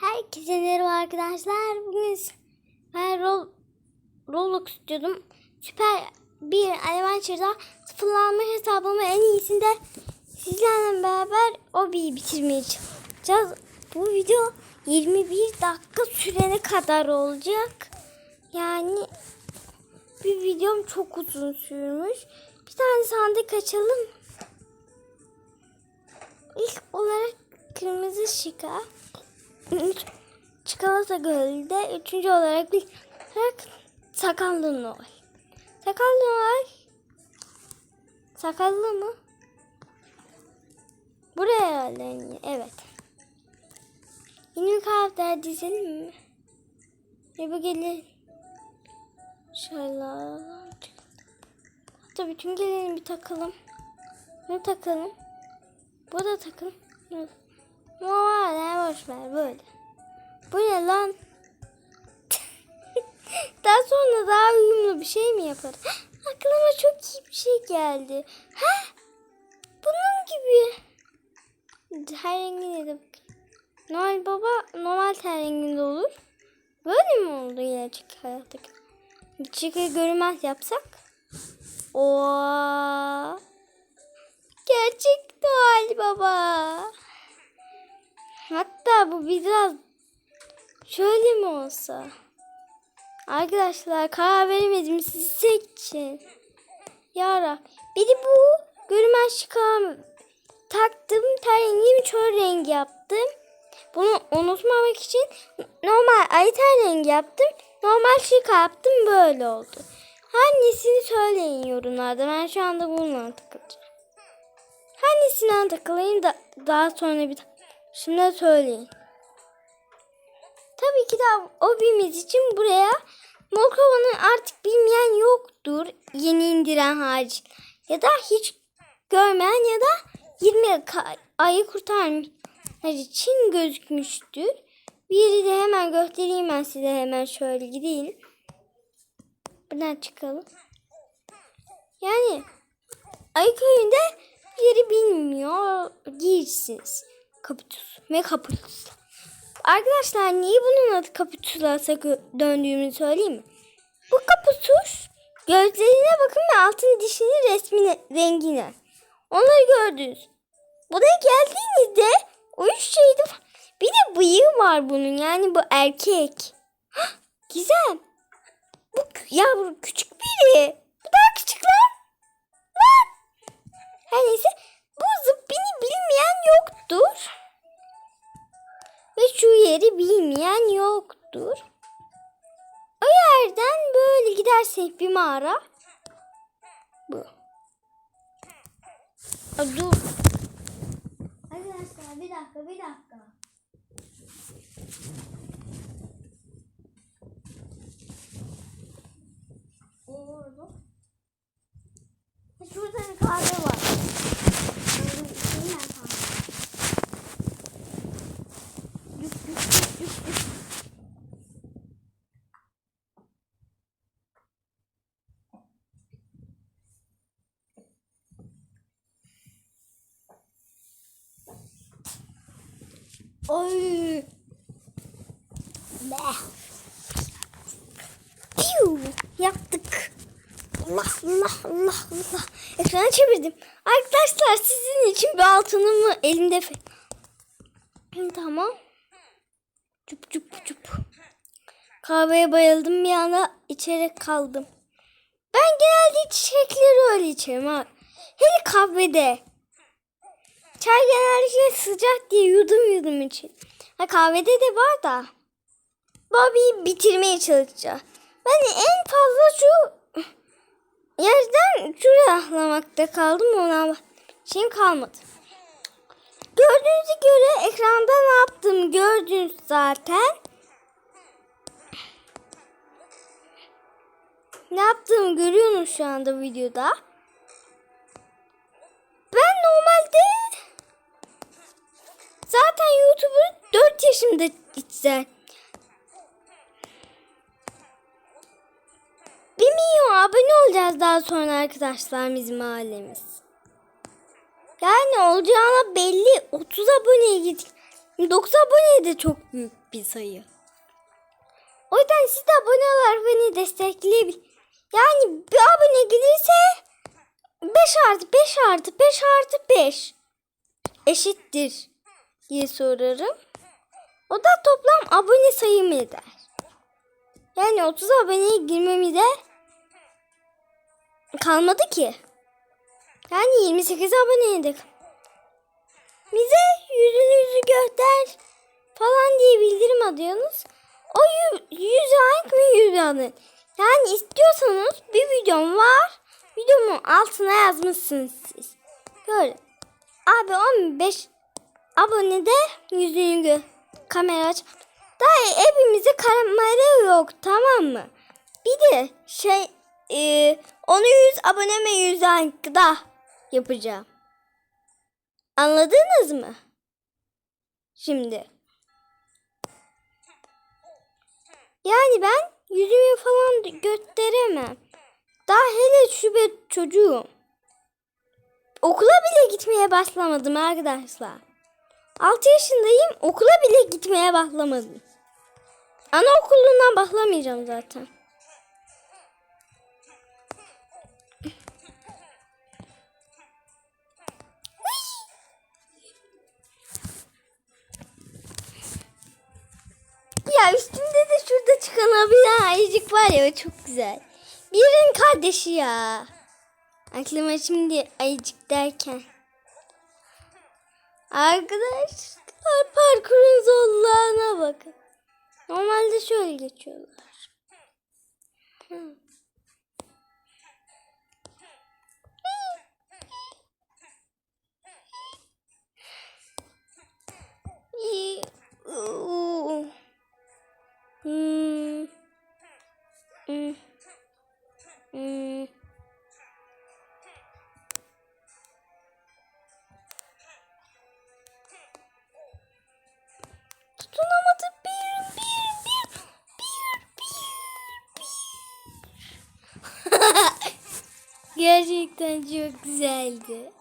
Herkese merhaba arkadaşlar. Bugün ben Rol, Roblox istiyordum. Süper bir Adventure'da sıfırlanma hesabımı en iyisinde sizlerle beraber o bir bitirmeye çalışacağız. Bu video 21 dakika sürene kadar olacak. Yani bir videom çok uzun sürmüş. Bir tane sandık açalım. İlk olarak kırmızı şika. Çikolata gölde. Üçüncü olarak bir sakallı Noel. Sakallı Noel. Sakallı mı? Buraya herhalde. Evet. Yeni bir karakter dizelim mi? Ne bu gelir? Şöyle. Hatta bütün gelelim bir takalım. Ne takalım? Bu da takım. Ama ne boş ver böyle. Bu ne lan? daha sonra daha uyumlu bir şey mi yaparız? Aklıma çok iyi bir şey geldi. Ha? Bunun gibi. Her rengine de bakayım. Noel Baba normal ten renginde olur. Böyle mi oldu gerçek hayattaki? Gerçek görünmez yapsak? Oo. Gerçek Noel Baba. Hatta bu biraz şöyle mi olsa? Arkadaşlar karar veremedim siz seçin. Yara. Biri bu görünmez çıkan taktım ten rengimi çöl rengi yaptım. Bunu unutmamak için normal ay ten rengi yaptım. Normal şıka yaptım böyle oldu. Hangisini söyleyin yorumlarda. Ben şu anda bununla takılacağım. Hangisinden takılayım da daha sonra bir şimdi söyleyin. Tabii ki de hobimiz için buraya Molkova'nın artık bilmeyen yoktur. Yeni indiren hariç. Ya da hiç görmeyen ya da 20 ka- ayı kurtarmış için gözükmüştür. Bir yeri de hemen göstereyim ben size hemen şöyle gideyim. Buradan çıkalım. Yani Ayı köyünde yeri bilmiyor girsiniz. Kaputus ve kaputus. Arkadaşlar niye bunun adı kaputus'a döndüğümü söyleyeyim mi? Bu kaputus gözlerine bakın ve altın dişinin resmine, rengine. Onları gördünüz. Buraya geldiğinizde o üç şeyde bir de bıyığı var bunun yani bu erkek. Hah, Gizem. Bu yavru küçük biri. Yoktur. O yerden böyle gidersek bir mağara. Bu. Aa, dur. Arkadaşlar bir dakika bir dakika. Oy. Be. Piu. Yaptık. Allah Allah Allah Allah. Ekranı çevirdim. Arkadaşlar sizin için bir altınımı elimde. Tamam. Cup cup cup. Kahveye bayıldım bir anda içerek kaldım. Ben genelde içecekleri öyle içerim ha. Hele kahvede. Çay genellikle sıcak diye yudum yudum için. Ha kahvede de var da. Bobby'yi bitirmeye çalışacağım. Ben en fazla şu yerden şuraya atlamakta kaldım. Ona şeyim kalmadı. Gördüğünüze göre ekranda ne yaptım gördünüz zaten. Ne yaptığımı görüyorsunuz şu anda videoda. Ben normalde zaten YouTube'u 4 yaşımda izler. 1 milyon abone olacağız daha sonra arkadaşlar bizim ailemiz. Yani olacağına belli 30 aboneye git 9 abone de çok büyük bir sayı. O yüzden siz de abone olarak beni destekleyebilir. Yani bir abone gelirse 5 artı 5 artı 5 artı 5 eşittir diye sorarım. O da toplam abone sayım eder. Yani 30 aboneye girmemize kalmadı ki. Yani 28 aboneydik. Bize yüzünüzü göster falan diye bildirim atıyorsunuz. O yü- yüz like mi yüz abone? Yani istiyorsanız bir videom var. Videomun altına yazmışsınız siz. Böyle. Abi 15 abonede yüzünü kamera aç. Daha hepimizde kamera yok tamam mı? Bir de şey e, onu 100 abone ve 100 like da yapacağım. Anladınız mı? Şimdi. Yani ben yüzümü falan gösteremem. Daha hele şube çocuğum. Okula bile gitmeye başlamadım arkadaşlar. 6 yaşındayım okula bile gitmeye başlamadım. Anaokulundan başlamayacağım zaten. Ya üstümde de şurada çıkan abi ayıcık var ya çok güzel. Birinin kardeşi ya. Aklıma şimdi ayıcık derken. Arkadaşlar parkurun zorluğuna bakın. Normalde şöyle geçiyorlar. Hı. Gerçekten çok güzeldi.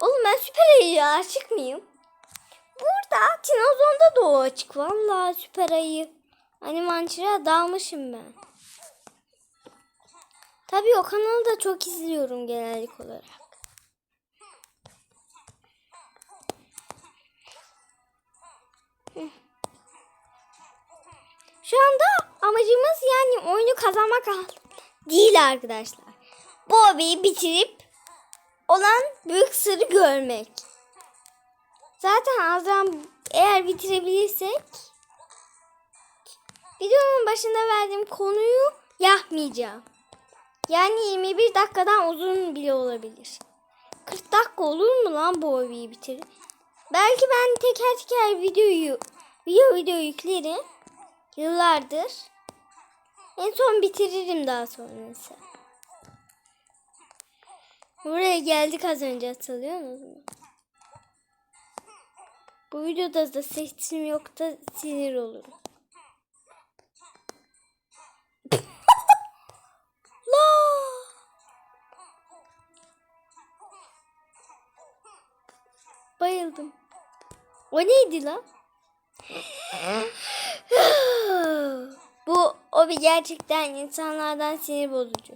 Oğlum ben süper ayıya aşık mıyım? Burada Tinozon'da da o açık. Vallahi süper ayı. Animançıra dalmışım ben. Tabii o kanalı da çok izliyorum genellik olarak. Şu anda amacımız yani oyunu kazanmak değil arkadaşlar. Bu hobiyi bitirip olan büyük sırrı görmek. Zaten Azram eğer bitirebilirsek videonun başında verdiğim konuyu yapmayacağım. Yani 21 dakikadan uzun bile olabilir. 40 dakika olur mu lan bu hobiyi bitir? Belki ben teker teker videoyu video video yüklerim. Yıllardır. En son bitiririm daha sonrası. Buraya geldik az önce hatırlıyor musunuz? Bu videoda da sesim yok da sinir olurum. Bayıldım. O neydi lan? Bir gerçekten insanlardan sinir bozucu.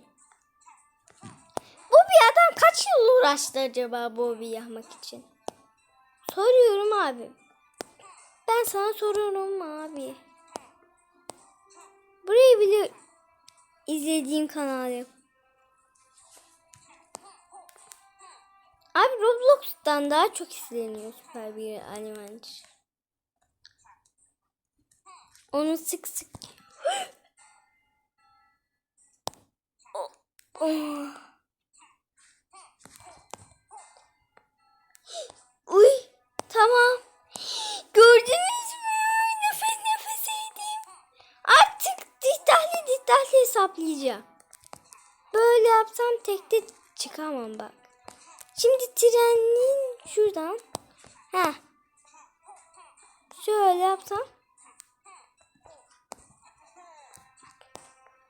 Bu bir adam kaç yıl uğraştı acaba bu hobiyi yapmak için? Soruyorum abi. Ben sana soruyorum abi. Burayı bile izlediğin kanal yap. Abi Roblox'tan daha çok izleniyor süper bir animancı. Onu sık sık. Oh. Uy tamam. Gördünüz mü? Nefes nefeseydim. Artık dihtahli dihtahli hesaplayacağım. Böyle yapsam tekte çıkamam bak. Şimdi trenin şuradan. Ha. Şöyle yapsam.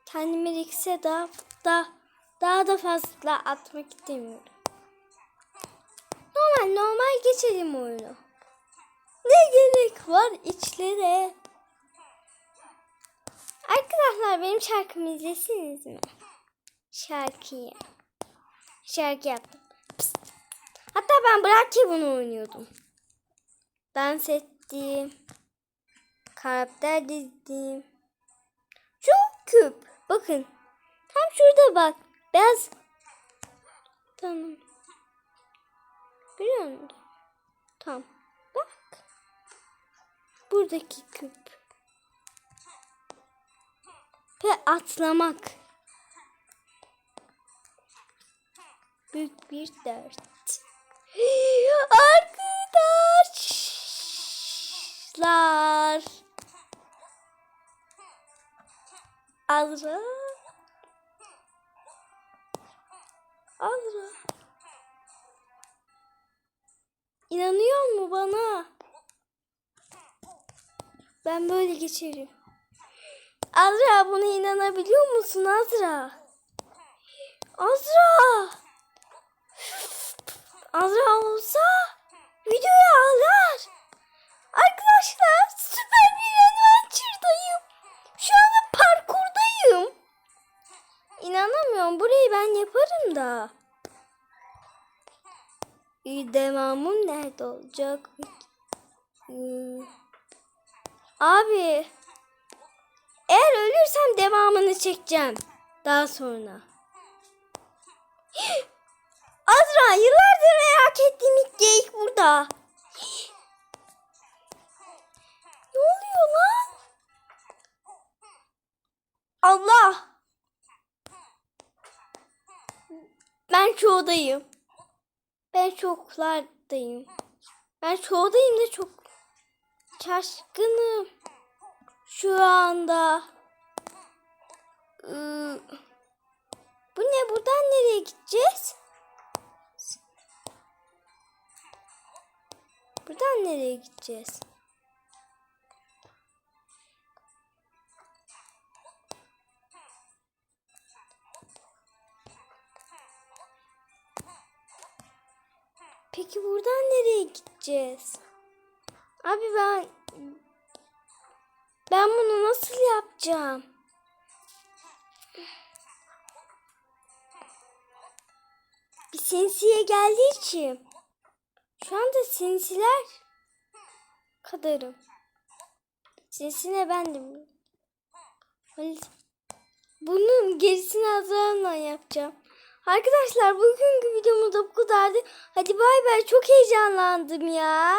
Kendimi rikse daha da Daha da fazla atmak istemiyorum. Normal normal geçelim oyunu. Ne gerek var içlere? Arkadaşlar benim şarkımı izlesiniz mi? Şarkıyı. Şarkı yaptım. Psst. Hatta ben bırak bunu oynuyordum. Dans ettim. Karakter dizdim. Çok küp. Bakın. Tam şurada bak. Beyaz. Tamam. Biliyor musun? Tamam. Bak. Buradaki küp. Ve atlamak. Büyük bir dert. Arkadaşlar. Azra. Azra. İnanıyor mu bana? Ben böyle geçerim. Azra buna inanabiliyor musun Azra? Azra! Azra olsa videoyu alır. Arkadaşlar İnanamıyorum burayı ben yaparım da. İyi, Devamım nerede olacak? Hmm. Abi eğer ölürsem devamını çekeceğim. Daha sonra. Azra yıllardır merak ettiğim ilk geyik burada. Çoğudayım. Ben çoklardayım. Ben çoğudayım da çok şaşkınım. Şu anda. Iı, bu ne? Buradan nereye gideceğiz? Buradan nereye gideceğiz? Gideceğiz? Abi ben ben bunu nasıl yapacağım? Bir sinsiye geldiği için şu anda sinsiler kadarım. Sinsine bendim. Bunun gerisini hazırlanma yapacağım. Arkadaşlar bugünkü videomuz da bu kadardı. Hadi bay bay çok heyecanlandım ya.